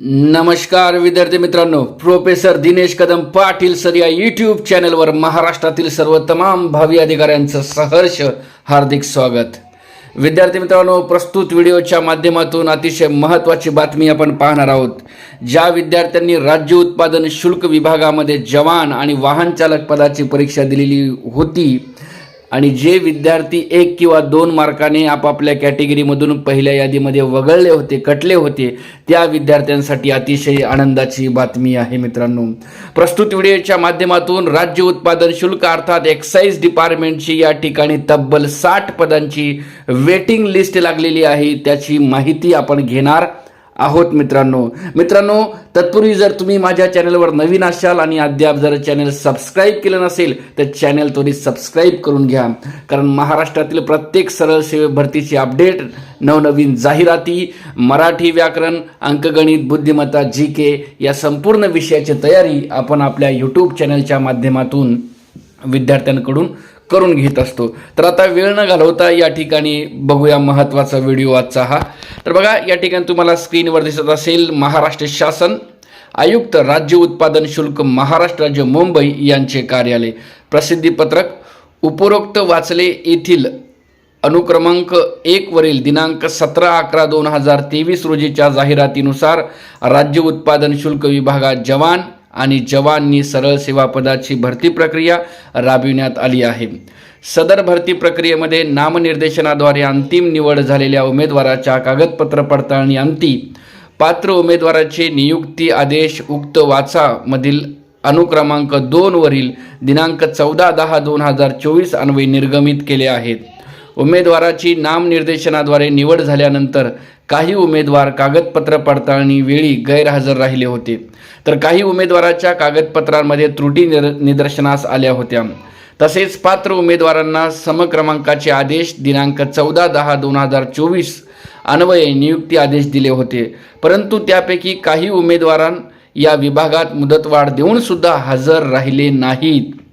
नमस्कार विद्यार्थी मित्रांनो. प्रोफेसर दिनेश कदम पाटील सर या यूट्यूब चॅनलवर महाराष्ट्रातील सर्व तमाम भावी अधिकाऱ्यांचं सहर्ष हार्दिक स्वागत. विद्यार्थी मित्रांनो प्रस्तुत व्हिडिओच्या माध्यमातून अतिशय महत्त्वाची बातमी आपण पाहणार आहोत. ज्या विद्यार्थ्यांनी राज्य उत्पादन शुल्क विभागामध्ये जवान आणि वाहन चालक पदाची परीक्षा दिलेली होती आणि जे विद्यार्थी एक किंवा दोन मार्काने आपापल्या कॅटेगरीमधून पहिल्या यादीमध्ये वगळले होते कटले होते त्या विद्यार्थ्यांसाठी अतिशय आनंदाची बातमी आहे मित्रांनो. प्रस्तुत व्हिडिओच्या माध्यमातून राज्य उत्पादन शुल्क अर्थात एक्साईज डिपार्टमेंटची या ठिकाणी तब्बल साठ पदांची वेटिंग लिस्ट लागलेली आहे. त्याची माहिती आपण घेणार आहोत मित्रांनो. मित्रांनो तत्पूर्वी जर तुम्ही माझ्या चॅनलवर नवीन असाल आणि अद्याप जर चॅनल सबस्क्राईब केलं नसेल तर चॅनल तुम्ही सबस्क्राईब करून घ्या. कारण महाराष्ट्रातील प्रत्येक सरळ सेवे भरतीची अपडेट नवनवीन जाहिराती मराठी व्याकरण अंकगणित बुद्धिमत्ता जी के या संपूर्ण विषयाची तयारी आपण आपल्या यूट्यूब चॅनलच्या माध्यमातून विद्यार्थ्यांकडून करून घेत असतो. तर आता वेळ न घालवता या ठिकाणी बघूया महत्त्वाचा व्हिडिओ आजचा हा. तर बघा या ठिकाणी तुम्हाला स्क्रीनवर दिसत असेल महाराष्ट्र शासन आयुक्त राज्य उत्पादन शुल्क महाराष्ट्र राज्य मुंबई यांचे कार्यालय. प्रसिद्धीपत्रक उपरोक्त वाचले येथील अनुक्रमांक एकवरील दिनांक सतरा अकरा दोन हजार तेवीस रोजीच्या जाहिरातीनुसार राज्य उत्पादन शुल्क विभागात जवान आणि जवाननी सरळ सेवा पदाची भरती प्रक्रिया राबविण्यात आली आहे. सदर भरती प्रक्रियेमध्ये नामनिर्देशनाद्वारे अंतिम निवड झालेल्या उमेदवाराच्या कागदपत्र पडताळणी अंती पात्र उमेदवाराचे नियुक्ती आदेश उक्त वाचामधील अनुक्रमांक दोनवरील दिनांक चौदा दहा दोन हजार चोवीस अन्वये निर्गमित केले आहेत. उमेदवाराची नामनिर्देशनाद्वारे निवड झाल्यानंतर काही उमेदवार कागदपत्र पडताळणीवेळी गैरहजर राहिले होते. तर काही उमेदवाराच्या कागदपत्रांमध्ये त्रुटी निर निदर्शनास आल्या होत्या. तसेच पात्र उमेदवारांना समक्रमांकाचे आदेश दिनांक चौदा दहा दोन हजार चोवीस अन्वये नियुक्ती आदेश दिले होते. परंतु त्यापैकी काही उमेदवारां या विभागात मुदतवाढ देऊन सुद्धा हजर राहिले नाहीत.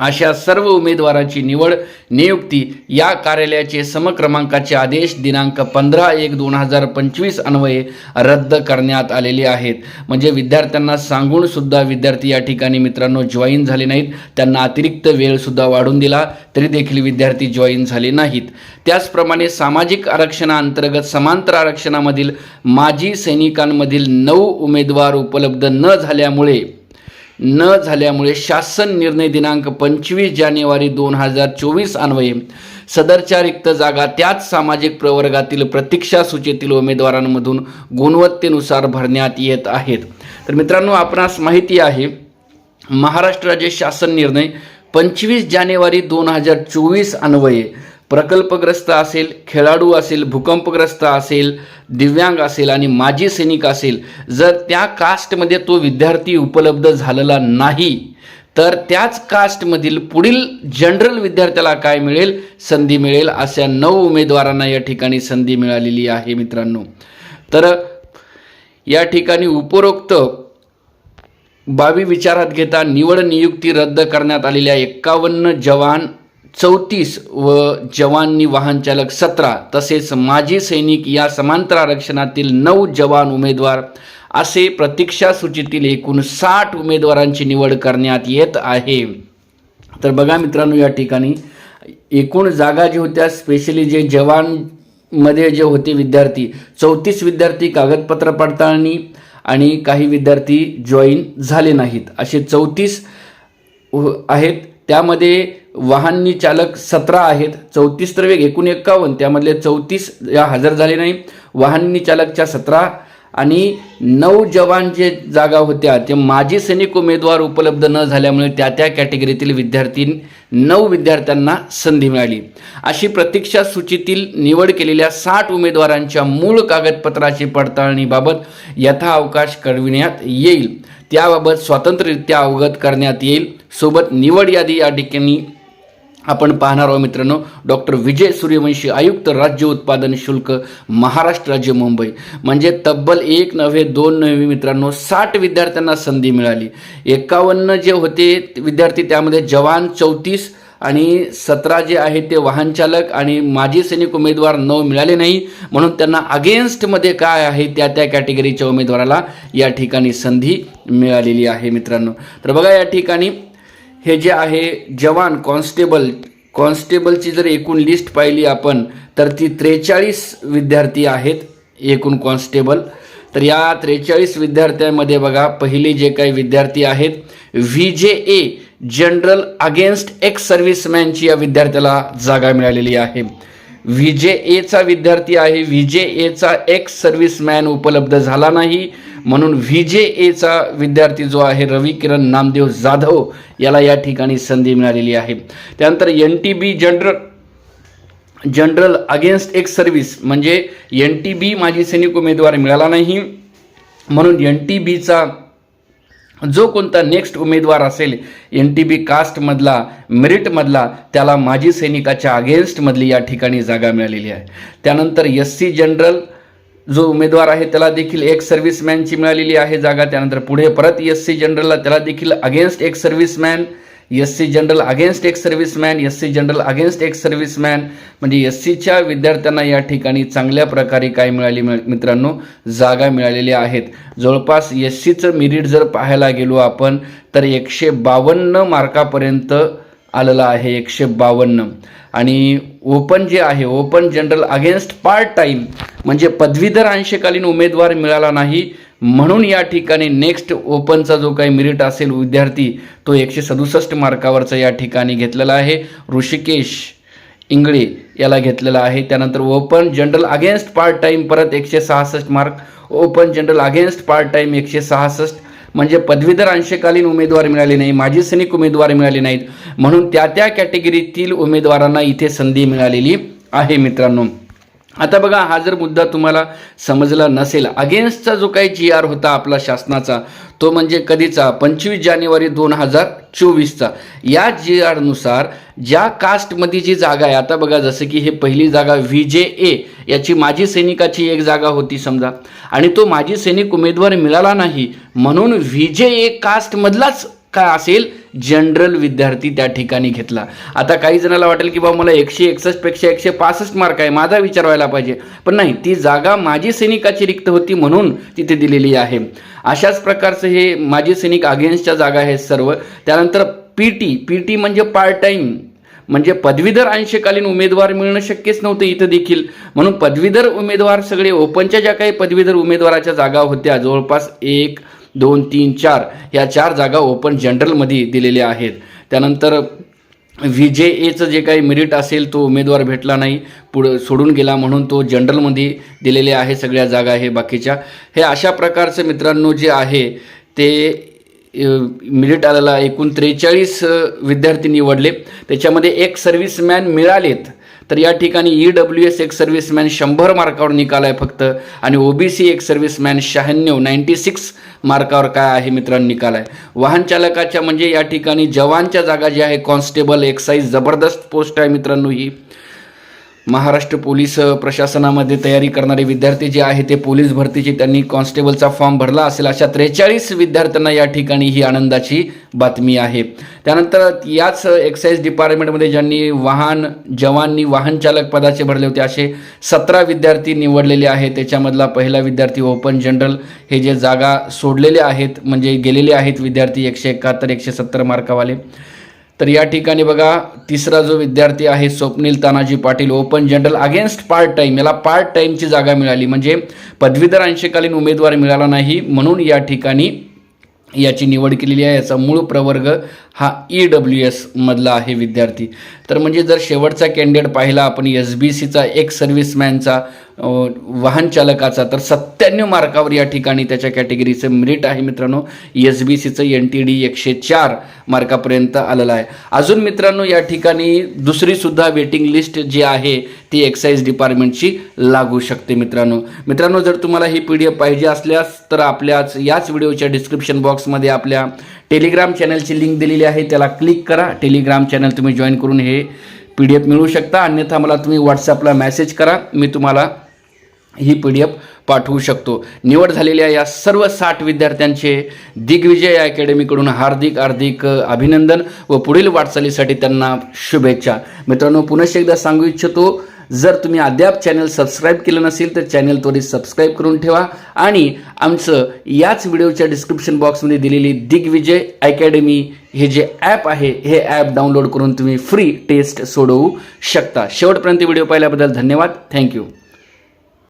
अशा सर्व उमेदवाराची निवड नियुक्ती या कार्यालयाचे समक्रमांकाचे आदेश दिनांक पंधरा एक दोन हजार पंचवीस अन्वये रद्द करण्यात आलेले आहेत. म्हणजे विद्यार्थ्यांना सांगून सुद्धा विद्यार्थी या ठिकाणी मित्रांनो जॉईन झाले नाहीत. त्यांना अतिरिक्त वेळसुद्धा वाढून दिला तरी देखील विद्यार्थी जॉईन झाले नाहीत. त्याचप्रमाणे सामाजिक आरक्षणाअंतर्गत समांतर आरक्षणामधील माजी सैनिकांमधील नऊ उमेदवार उपलब्ध न झाल्यामुळे न झाल्यामुळे शासन निर्णय दिनांक पंचवीस जानेवारी दोन हजार चोवीस अन्वये सदरच्या रिक्त जागा त्याच सामाजिक प्रवर्गातील प्रतीक्षा सूचीतील उमेदवारांमधून गुणवत्तेनुसार भरण्यात येत आहेत. तर मित्रांनो आपणास माहिती आहे महाराष्ट्र राज्य शासन निर्णय पंचवीस जानेवारी दोन हजार चोवीस अन्वये प्रकल्पग्रस्त असेल खेळाडू असेल भूकंपग्रस्त असेल दिव्यांग असेल आणि माजी सैनिक असेल जर त्या कास्टमध्ये तो विद्यार्थी उपलब्ध झालेला नाही तर त्याच कास्टमधील पुढील जनरल विद्यार्थ्याला काय मिळेल? संधी मिळेल अशा नऊ उमेदवारांना या ठिकाणी संधी मिळालेली आहे मित्रांनो. तर या ठिकाणी उपरोक्त बाबी विचारात घेता निवड नियुक्ती रद्द करण्यात आलेल्या एक्कावन्न जवान चौतीस व जवानी वाहन चालक सतरा तसेच माजी सैनिक या समांतर आरक्षणातील नऊ जवान उमेदवार असे प्रतीक्षा सूचीतील एकूण साठ उमेदवारांची निवड करण्यात येत आहे. तर बघा मित्रांनो या ठिकाणी एकूण जागा जी होत्या स्पेशली जे जवानमध्ये जे होते विद्यार्थी चौतीस विद्यार्थी कागदपत्र पडताळणी आणि काही विद्यार्थी जॉईन झाले नाहीत. असे चौतीस आहेत. त्यामध्ये वाहननी चालक सतरा आहेत चौतीस तर वेग एकूण एक्कावन्न त्यामधले चौतीस या हजर झाले नाही. वाहननी चालकच्या सतरा आणि नऊ जवान जे जागा होत्या ते माजी सैनिक उमेदवार उपलब्ध न झाल्यामुळे त्या त्या कॅटेगरीतील विद्यार्थी नऊ विद्यार्थ्यांना संधी मिळाली. अशी प्रतीक्षा सूचीतील निवड केलेल्या साठ उमेदवारांच्या मूळ कागदपत्राची पडताळणीबाबत यथाअवकाश कळविण्यात येईल. त्याबाबत स्वतंत्ररित्या अवगत करण्यात येईल. सोबत निवड यादी या ठिकाणी आपण पाहणार आहोत मित्रांनो डॉक्टर विजय सूर्यवंशी आयुक्त राज्य उत्पादन शुल्क महाराष्ट्र राज्य मुंबई. म्हणजे तब्बल एक नव्हे दोन नव्हे मित्रांनो साठ विद्यार्थ्यांना संधी मिळाली. एकावन्न जे होते विद्यार्थी त्यामध्ये जवान चौतीस आणि सतरा जे आहे ते वाहन चालक आणि माजी सैनिक उमेदवार नऊ मिळाले नाही. म्हणून त्यांना अगेन्स्टमध्ये काय आहे त्या त्या कॅटेगरीच्या उमेदवाराला या ठिकाणी संधी मिळालेली आहे मित्रांनो. तर बघा या ठिकाणी हे जे आहे जवान कॉन्स्टेबल कॉन्स्टेबलची जर एकूण लिस्ट पाहिली आपण तर ती त्रेचाळीस विद्यार्थी आहेत एकूण कॉन्स्टेबल. तर या त्रेचाळीस विद्यार्थ्यांमध्ये बघा पहिले जे काही विद्यार्थी आहेत V J A general against ex सर्व्हिसमॅनची या विद्यार्थ्याला जागा मिळालेली आहे. व्ही जे एचा विद्यार्थी आहे व्ही जे एचा एक्स सर्व्हिसमॅन उपलब्ध झाला नाही. म्हणून व्ही जे एचा विद्यार्थी जो आहे रवी किरण नामदेव जाधव याला या ठिकाणी संधी मिळालेली आहे. त्यानंतर N T B general general against ex service म्हणजे एन टी बी माजी सैनिक उमेदवार मिळाला नाही. म्हणून एन टी बीचा जो कोणता नेक्स्ट उमेदवार असेल एन टी बी कास्टमधला मेरिटमधला त्याला माजी सैनिकाच्या अगेन्स्टमधली या ठिकाणी जागा मिळालेली आहे. त्यानंतर एस सी जनरल जो उमेदवार आहे त्याला देखील एक सर्व्हिसमॅनची मिळालेली आहे जागा. त्यानंतर पुढे परत एस सी जनरलला त्याला देखील against ex serviceman S C general against ex serviceman S C general against ex serviceman म्हणजे एस सीच्या विद्यार्थ्यांना या ठिकाणी चांगल्या प्रकारे काय मिळाली मित्रांनो जागा मिळालेल्या आहेत. जवळपास एस सीचं मिरिट जर पाहायला गेलो आपण तर एकशे बावन्न मार्कापर्यंत आलेला आहे एकशे बावन्न. आणि ओपन जे आहे open general against part time म्हणजे पदवीधर अंशकालीन उमेदवार मिळाला नाही म्हणून या ठिकाणी नेक्स्ट ओपनचा जो काही मेरिट असेल विद्यार्थी तो एकशे सदुसष्ट मार्कावरचा या ठिकाणी घेतलेला आहे. ऋषिकेश इंगळे याला घेतलेला आहे. त्यानंतर open general against part time परत एकशे सहासष्ट mark open general against part time एकशे सहासष्ट म्हणजे पदवीधर अंशकालीन उमेदवार मिळाले नाही माजी सैनिक उमेदवार मिळाले नाहीत. म्हणून त्या त्या कॅटेगरीतील उमेदवारांना इथे संधी मिळालेली आहे मित्रांनो. आता बघा हा जर मुद्दा तुम्हाला समजला नसेल अगेन्स्टचा जो काही जी आर होता आपला शासनाचा तो म्हणजे कधीचा? पंचवीस जानेवारी दोन हजार चोवीसचा. या जी आरनुसार ज्या कास्टमध्ये जी जागा आहे आता बघा जसं की हे पहिली जागा व्ही जे ए याची माजी सैनिकाची एक जागा होती समजा. आणि तो माजी सैनिक उमेदवार मिळाला नाही म्हणून व्ही जे ए कास्टमधलाच काय असेल जनरल विद्यार्थी त्या ठिकाणी घेतला. आता काही जणाला वाटेल की बाबा मला एकशे एकसष्टपेक्षा एकशे पासष्ट मार्क आहे माझा विचार व्हायला पाहिजे. पण नाही ती जागा माजी सैनिकाची रिक्त होती म्हणून तिथे दिलेली आहे. अशाच प्रकारचं हे माजी सैनिक अगेन्स्टच्या जागा आहेत सर्व. त्यानंतर पी टी पी टी म्हणजे पार्ट टाईम म्हणजे पदवीधर अंशकालीन उमेदवार मिळणं शक्यच नव्हतं इथं देखील. म्हणून पदवीधर उमेदवार सगळे ओपनच्या ज्या काही पदवीधर उमेदवाराच्या जागा होत्या जवळपास एक दोन तीन चार या चार जागा ओपन जनरलमध्ये दिलेल्या आहेत. त्यानंतर व्ही जे एचं जे काही मेरिट असेल तो उमेदवार भेटला नाही. पुढं सोडून गेला म्हणून तो जनरलमध्ये दिलेले आहे सगळ्या जागा हे बाकीच्या. हे अशा प्रकारचं मित्रांनो जे आहे ते मिरिट आलेला एकूण त्रेचाळीस विद्यार्थी निवडले. त्याच्यामध्ये एक सर्व्हिसमॅन मिळालेत. तर या ठिकाणी E W S ex serviceman शंभर मार्कावर निकाल आहे फक्त. आणि ओबीसी एक सर्व्हिसमॅन शहाण्णव नाईन्टी सिक्स मार्कावर काय आहे मित्रांनो निकाल आहे वाहन चालकाच्या म्हणजे या ठिकाणी जवानच्या जागा जी आहे कॉन्स्टेबल एक्साईज जबरदस्त पोस्ट आहे मित्रांनो ही. महाराष्ट्र पोलीस प्रशासनामध्ये तयारी करणारे विद्यार्थी जे आहे ते पोलीस भरतीची त्यांनी कॉन्स्टेबलचा फॉर्म भरला असेल अशा त्रेचाळीस विद्यार्थ्यांना या ठिकाणी ही आनंदाची बातमी आहे. त्यानंतर याच एक्साईज डिपार्टमेंटमध्ये ज्यांनी वाहन जवाननी वाहन चालक पदाचे भरले होते असे सतरा विद्यार्थी निवडलेले आहेत. त्याच्यामधला पहिला विद्यार्थी ओपन जनरल हे जे जागा सोडलेले आहेत म्हणजे गेलेले आहेत विद्यार्थी एकशे एकाहत्तर एकशे सत्तर मार्कावाले. तर या ठिकाणी बघा तिसरा जो विद्यार्थी आहे Swapnil Tanaji Patil open general against part time याला पार्ट टाईमची जागा मिळाली. म्हणजे पदवीधर अंशकालीन उमेदवार मिळाला नाही म्हणून या ठिकाणी याची निवड केलेली आहे. याचा मूळ प्रवर्ग हा ई डब्ल्यू एसमधला आहे विद्यार्थी. तर म्हणजे जर शेवटचा कॅन्डिडेट पाहिला आपण एस बी सीचा एक सर्व्हिसमॅनचा वाहन चालकाचा. तर सत्त्याण्णव मार्कावर या ठिकाणी त्याच्या कॅटेगरीचं मेरिट आहे मित्रांनो. एस बी सीचं एन टी डी एकशे चार मार्कापर्यंत आलेलं आहे. अजून मित्रांनो या ठिकाणी दुसरीसुद्धा वेटिंग लिस्ट जी आहे ती एक्साईज डिपार्टमेंटची लागू शकते मित्रांनो. मित्रांनो जर तुम्हाला ही पी डी एफ पाहिजे असल्यास तर आपल्याच याच व्हिडिओच्या डिस्क्रिप्शन बॉक्समध्ये आपल्या टेलिग्राम चॅनलची लिंक दिलेली आहे. त्याला क्लिक करा. टेलिग्राम चॅनल तुम्ही जॉईन करून हे पी डी एफ मिळू शकता. अन्यथा मला तुम्ही व्हॉट्सअपला मेसेज करा. मी तुम्हाला ही पी डी एफ पाठवू शकतो. निवड झालेल्या या सर्व साठ विद्यार्थ्यांचे दिग्विजय अकॅडमीकडून हार्दिक हार्दिक अभिनंदन व पुढील वाटचालीसाठी त्यांना शुभेच्छा. मित्रांनो पुनश्च एकदा सांगू इच्छितो जर तुम्ही अद्याप चॅनल सबस्क्राईब केलं नसेल तर चॅनल त्वरित सबस्क्राईब करून ठेवा. आणि आमचं याच व्हिडिओच्या डिस्क्रिप्शन बॉक्समध्ये दिलेली दिग्विजय अकॅडमी हे जे ॲप आहे हे ॲप डाउनलोड करून तुम्ही फ्री टेस्ट सोडवू शकता. शेवटपर्यंत व्हिडिओ पाहिल्याबद्दल धन्यवाद. थँक्यू